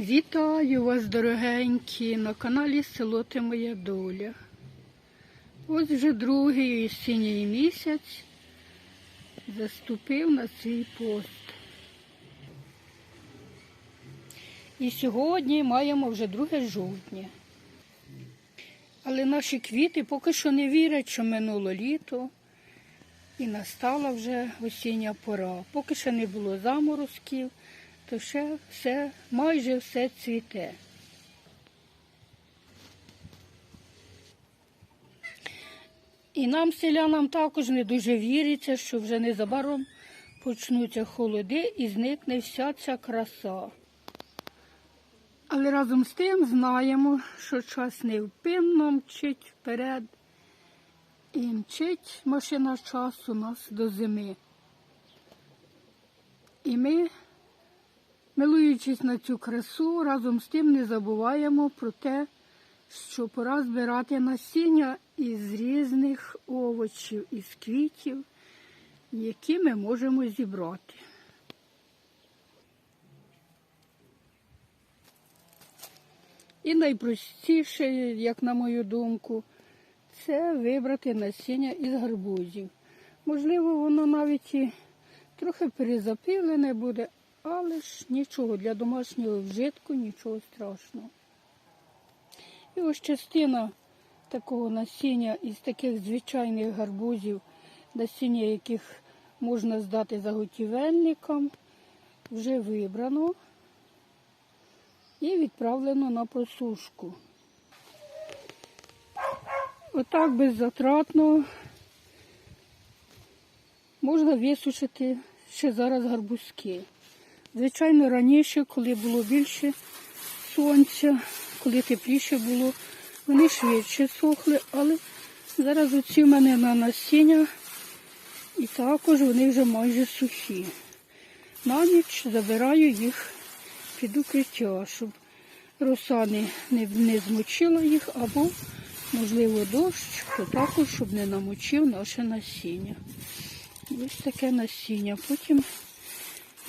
Вітаю вас, дорогенькі, на каналі Село Ти Моя Доля. Ось вже другий осінній місяць заступив на свій пост. І сьогодні маємо вже 2 жовтня. Але наші квіти поки що не вірять, що минуло літо і настала вже осіння пора. Поки ще не було заморозків, то ще все, майже все цвіте. І нам, селянам, також не дуже віриться, що вже незабаром почнуться холоди і зникне вся ця краса. Але разом з тим знаємо, що час невпинно мчить вперед і мчить машина часу нас до зими. І ми, милуючись на цю красу, разом з тим не забуваємо про те, що пора збирати насіння із різних овочів, із квітів, які ми можемо зібрати. І найпростіше, як на мою думку, це вибрати насіння із гарбузів. Можливо, воно навіть і трохи перезапилене буде, але ж нічого для домашнього вжитку, нічого страшного. І ось частина такого насіння із таких звичайних гарбузів, насіння яких можна здати заготівельникам, вже вибрано і відправлено на просушку. Отак беззатратно можна висушити ще зараз гарбузки. Звичайно, раніше, коли було більше сонця, коли тепліше було, вони швидше сохли, але зараз оці в мене на насіння і також вони вже майже сухі. На ніч забираю їх під укриття, щоб роса не, не, не змочила їх, або, можливо, дощ, то також, щоб не намочив наше насіння. Ось таке насіння. Потім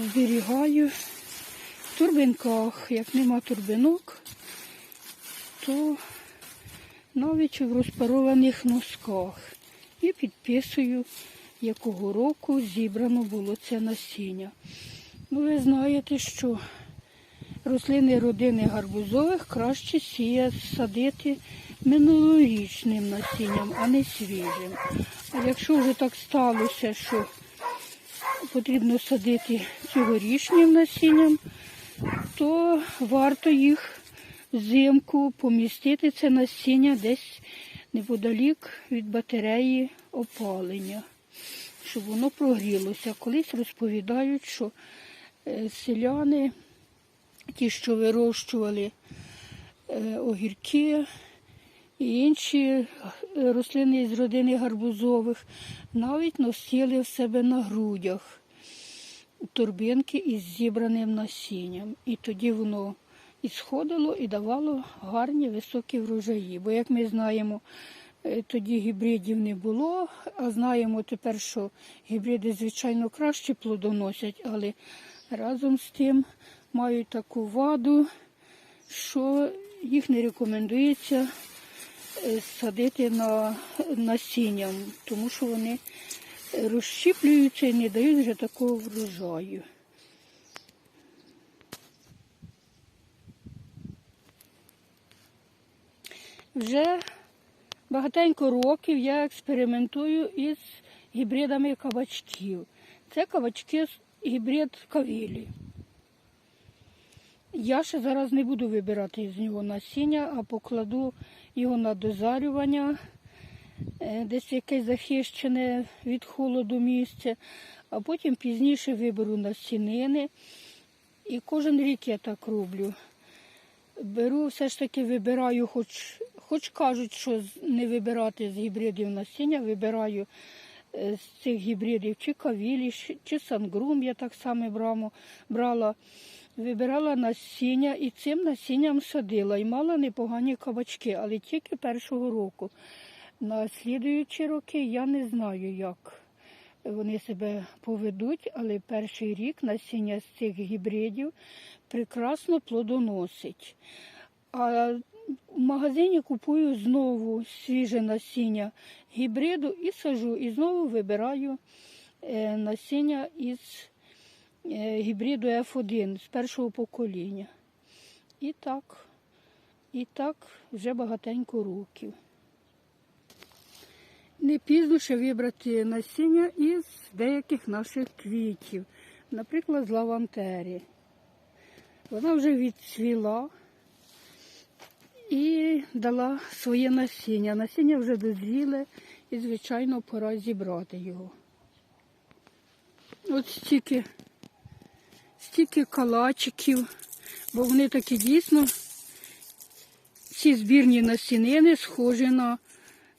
зберігаю в турбинках. Як нема турбинок, то навіть в розпарованих носках. І підписую, якого року зібрано було це насіння. Ну, ви знаєте, що рослини родини гарбузових краще сіє садити минулорічним насінням, а не свіжим. А якщо вже так сталося, що потрібно садити цьогорічним насінням, то варто їх взимку помістити це насіння десь неподалік від батареї опалення, щоб воно прогрілося. Колись розповідають, що е, селяни, ті, що вирощували е, огірки і інші рослини з родини гарбузових, навіть носили в себе на грудях торбинки із зібраним насінням. І тоді воно і сходило і давало гарні високі врожаї. Бо, як ми знаємо, е, тоді гібридів не було, а знаємо тепер, що гібриди, звичайно, краще плодоносять, але разом з тим мають таку ваду, що їх не рекомендується е, садити на насінням, тому що вони розщіплюються і не дають вже такого врожаю. Вже багатенько років я експериментую із гібридами кабачків. Це кабачки гібрид кавілі. Я ще зараз не буду вибирати з нього насіння, а покладу його на дозарювання, е, десь якесь захищене від холоду місце, а потім пізніше виберу насінини. І кожен рік я так роблю. Беру, все ж таки вибираю, хоч, хоч кажуть, що не вибирати з гібридів насіння, вибираю е, з цих гібридів чи кавілі, чи сангрум я так само брала. Вибирала насіння і цим насінням садила. І мала непогані кабачки, але тільки першого року. На слідуючі роки я не знаю як. вони себе поведуть, але перший рік насіння з цих гібридів прекрасно плодоносить. А в магазині купую знову свіже насіння гібриду і сажу, і знову вибираю е, насіння із гібриду F1 з першого покоління. І так, і так вже багатенько років. Не пізно ще вибрати насіння із деяких наших квітів, наприклад, з лавантері. Вона вже відцвіла і дала своє насіння. Насіння вже дозріле і, звичайно, пора зібрати його. От стільки, стільки калачиків, бо вони такі дійсно, ці збірні насінини схожі на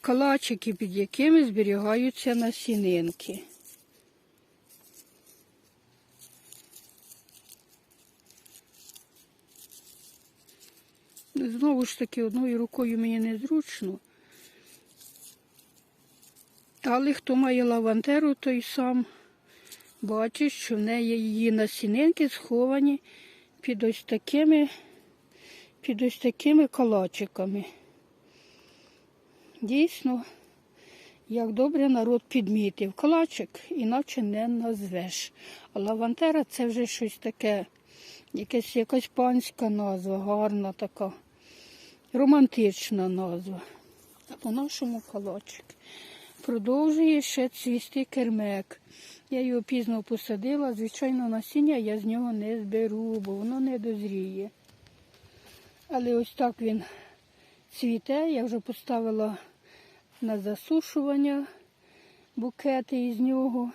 калачики, під якими зберігаються насінинки. Знову ж таки, одною рукою мені незручно. Але хто має лавантеру, той сам бачить, що в неї її насінинки сховані під ось такими, під ось такими калачиками. Дійсно, як добре народ підмітив. Калачик іначе не назвеш. А лавантера це вже щось таке, якась, якась панська назва, гарна така, романтична назва. А по-нашому калачик. Продовжує ще цвісти кермек. Я його пізно посадила, звичайно, насіння я з нього не зберу, бо воно не дозріє. Але ось так він цвіте, я вже поставила на засушування букети із нього.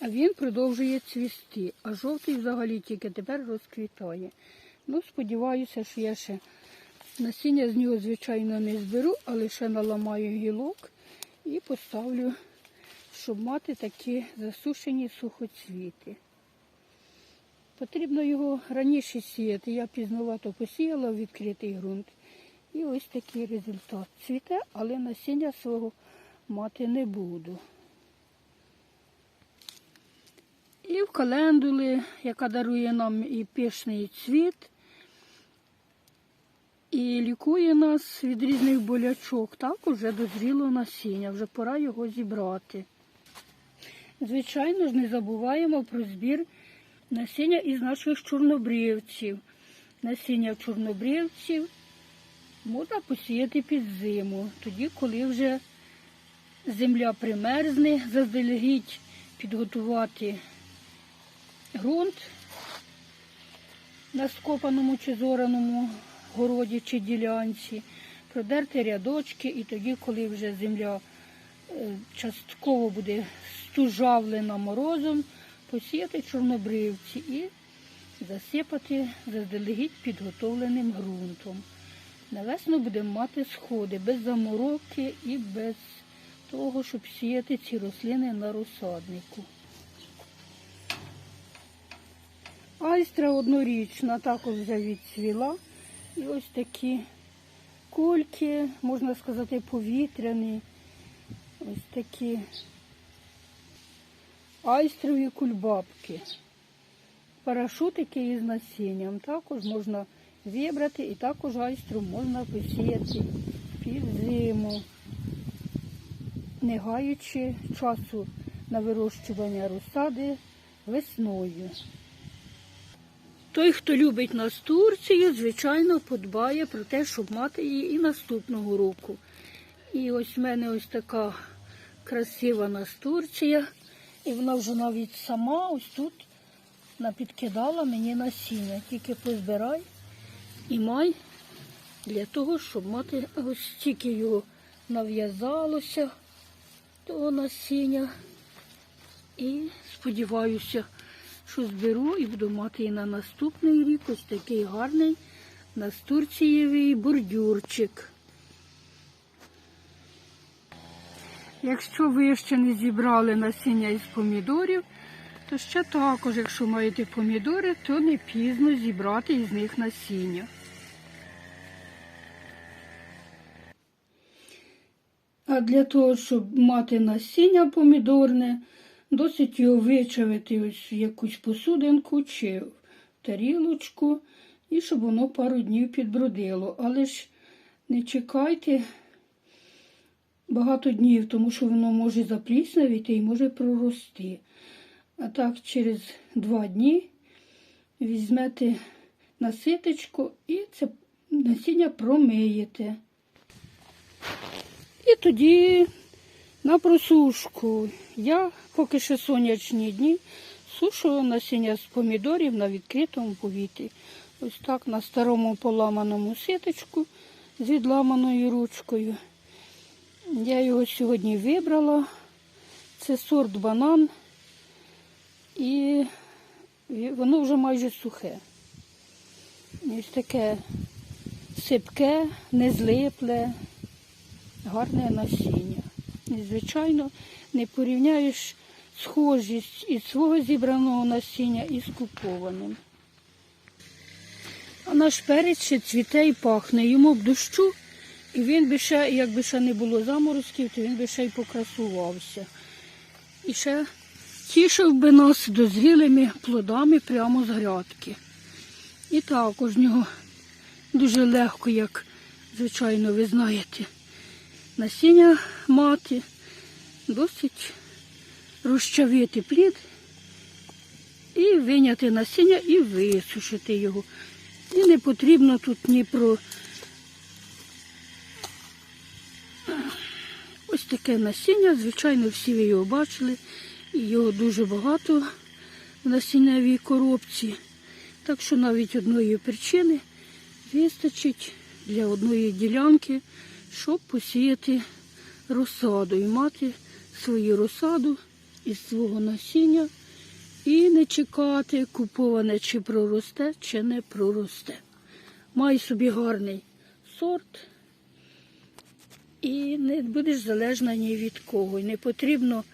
А він продовжує цвісти, а жовтий взагалі тільки тепер розквітає. Ну, сподіваюся, що я ще насіння з нього, звичайно, не зберу, але ще наламаю гілок і поставлю, щоб мати такі засушені сухоцвіти. Потрібно його раніше сіяти. Я пізновато посіяла в відкритий ґрунт. І ось такий результат. Цвіте, але насіння свого мати не буду. І в календули, яка дарує нам і пишний цвіт, і лікує нас від різних болячок. Так уже дозріло насіння, вже пора його зібрати. Звичайно ж, не забуваємо про збір насіння із наших чорнобривців. Насіння чорнобривців можна посіяти під зиму. Тоді, коли вже земля примерзне, заздалегідь підготувати ґрунт на скопаному чи зораному городі чи ділянці, продерти рядочки, і тоді, коли вже земля частково буде стужавлена морозом, посіяти чорнобривці і засипати заздалегідь підготовленим ґрунтом. На весну будемо мати сходи без заморовки і без того, щоб сіяти ці рослини на розсаднику. Айстра однорічна також вже відцвіла. І ось такі кульки, можна сказати, повітряні. Ось такі айстрові кульбабки. Парашутики із насінням також можна вибрати і також айстру можна посіяти під зиму, не гаючи часу на вирощування розсади весною. Той, хто любить настурцію, звичайно, подбає про те, щоб мати її і наступного року. І ось в мене ось така красива настурція, і вона вже навіть сама ось тут напідкидала мені насіння. Тільки позбирай і май для того, щоб мати ось стільки його нав'язалося, того насіння. І сподіваюся, що зберу і буду мати і на наступний рік ось такий гарний настурцієвий бордюрчик. Якщо ви ще не зібрали насіння із помідорів, то ще також, якщо маєте помідори, то не пізно зібрати із них насіння. А для того, щоб мати насіння помідорне, досить його вичавити ось в якусь посудинку чи в тарілочку, і щоб воно пару днів підбродило. Але ж не чекайте багато днів, тому що воно може запліснявіти і може прорости. А так через два дні візьмете наситочку і це насіння промиєте. І тоді на просушку. Я поки що сонячні дні сушу насіння з помідорів на відкритому повітрі. Ось так на старому поламаному ситочку з відламаною ручкою. Я його сьогодні вибрала. Це сорт банан. І воно вже майже сухе. Ось таке сипке, не злипле, гарне насіння. І, звичайно, не порівняєш схожість із свого зібраного насіння із купованим. А наш перець ще цвіте і пахне. Йому б дощу, і він би ще, якби ще не було заморозків, то він би ще й покрасувався. І ще тішив би нас дозрілими плодами прямо з грядки. І також в нього дуже легко, як, звичайно, ви знаєте, насіння мати, досить розчавити плід і виняти насіння і висушити його. І не потрібно тут ні про таке насіння. Звичайно, всі ви його бачили. Його дуже багато в насінневій коробці. Так що навіть одної причини вистачить для одної ділянки, щоб посіяти розсаду і мати свою розсаду із свого насіння і не чекати, куповане чи проросте, чи не проросте. Май собі гарний сорт і не будеш залежна ні від кого. І не потрібно